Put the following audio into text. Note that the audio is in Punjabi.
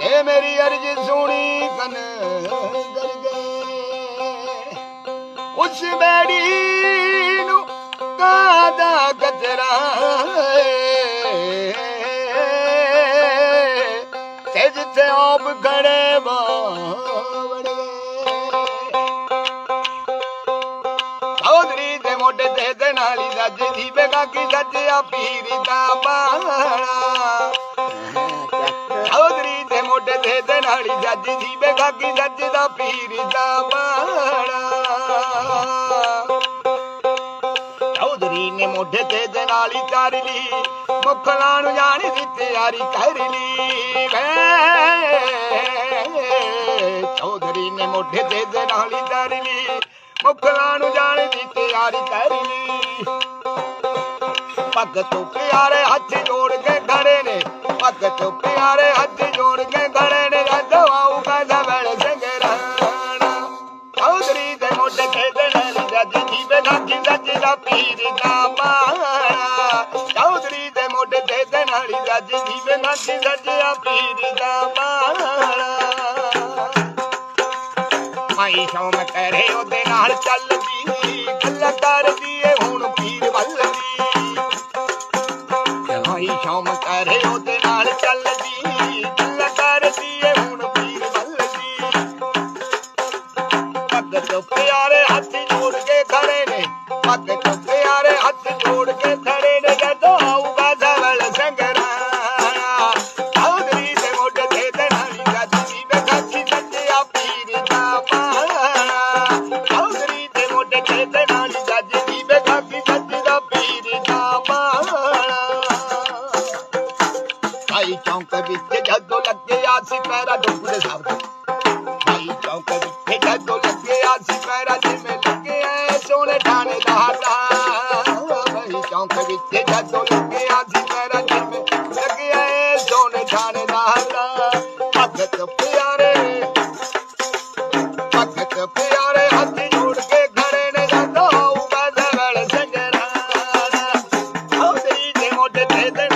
ਏ ਮੇਰੀ ਅਰਜ ਸੁਣੀ ਕਨ ਕਰ ਗਏ ਉਸ ਬੈੜੀ ਨੂੰ ਕਾਦਾ ਕਚਰਾ ਤੇ ਜਿੱਥੇ ਆਪ ਖੜੇ ਬਾਵੜ। ਗਏ ਚੌਧਰੀ ਦੇ ਮੋਢੇ ਤੇ ਦੇ ਨਾਲੀ ਰੱਜ ਦੀ ਬੇਗਾ ਕੀ ਸੱਜਿਆ ਪੀਰ ਦਾ ਬਾਣਾ ਤੇ ਨਾਲੀ ਰੱਜ ਦੀ ਬੇਗਾ ਕੀ ਸੱਜਦਾ ਪੀਰ ਦਾ ਬਾਣਾ ਚੌਧਰੀ ਨੇ ਮੋਢੇ ਤੇ ਦੇ ਨਾਲੀ ਚਾਰ ਲਈ ਮੁਖਲਾਂ ਨੂੰ ਜਾਣ ਦੀ ਤਿਆਰੀ ਕਰ ਲਈ। ਵੇ ਚੌਧਰੀ ਨੇ ਮੋਢੇ ਤੇ ਦੇ ਨਾਲੀ ਚਾਰ ਲਈ ਮੁਖਲਾਂ ਨੂੰ ਜਾਣ ਦੀ ਤਿਆਰੀ ਕਰ ਲਈ। ਪੱਗ ਤੋਂ ਪਿਆਰੇ ਹੱਥ ਜੋੜ ਦਾ ਪੀਰ ਦਾ ਚੌਧਰੀ ਦੇ ਮੋਢੇ ਤੇ ਦੇ ਨਾਲ ਜੱਜ ਜੀ ਬੇਗਾਜੀ ਪੀਰ ਦਾ ਮਾਈ ਸ਼ੌਮ ਕਰੇ ਉਹਦੇ ਨਾਲ ਚੱਲਦੀ, ਗੱਲਾਂ ਕਰਦੀ ਏ ਹੁਣ ਪੀਰ ਵੱਲਦੀ। ਮਾਈ ਸ਼ੌਮ ਕਰੇ ਉਹਦੇ ਨਾਲ ਚੱਲਦੀ ਪੱਗ ਤੋਂ ਪਿਆਰੇ ਹੱਥ ਜੋੜ ਕੇ ਖੜੇ ਨੇ ਜਦੋਂ ਆਊਗਾ ਜ਼ਵਲ ਸੰਗਰਾ ਚੌਧਰੀ ਦੇ ਮੋਢੇ ਤੇ ਤੇ ਨਾਲੀ ਜੱਜੀ ਬੇਗਾਚੀ ਸੱਜਿਆ ਪੀਰ ਦਾ ਮਾਣਾ ਚੌਧਰੀ ਦੇ ਮੋਢੇ ਤੇ ਤੇ ਨਾਲੀ ਜੱਜੀ ਬੇਗਾਚੀ ਸੱਜਦਾ ਪੀਰ ਦਾ ਮਾਣਾ ਆਈ ਚੌਂਕ ਵਿੱਚ ਜਦੋਂ ਲੱਗਿਆ ਸੀ ਪੈਰਾ ਡੁੱਬਦੇ ਸਭ ਆਈ ਚੌਂਕ ਵਿੱਚ ਜਦੋਂ ਚੌਂਕ ਵਿੱਚ ਜਦੋਂ ਲੁਕਿਆ ਸੀ ਮੇਰਾ ਜਨਮ ਲੱਗਿਆ ਏ ਸੋਨੇ ਥਾਣੇ ਦਾ। ਹੱਲਾ ਭਗਤ ਪਿਆਰੇ ਭਗਤ ਪਿਆਰੇ ਹੱਥ ਜੋੜ ਕੇ ਖੜੇ ਨੇ ਜਦੋਂ ਬਦਲ ਸੰਗਰਾ ਆਉਂਦੀ ਦੇ ਮੋਢੇ ਤੇ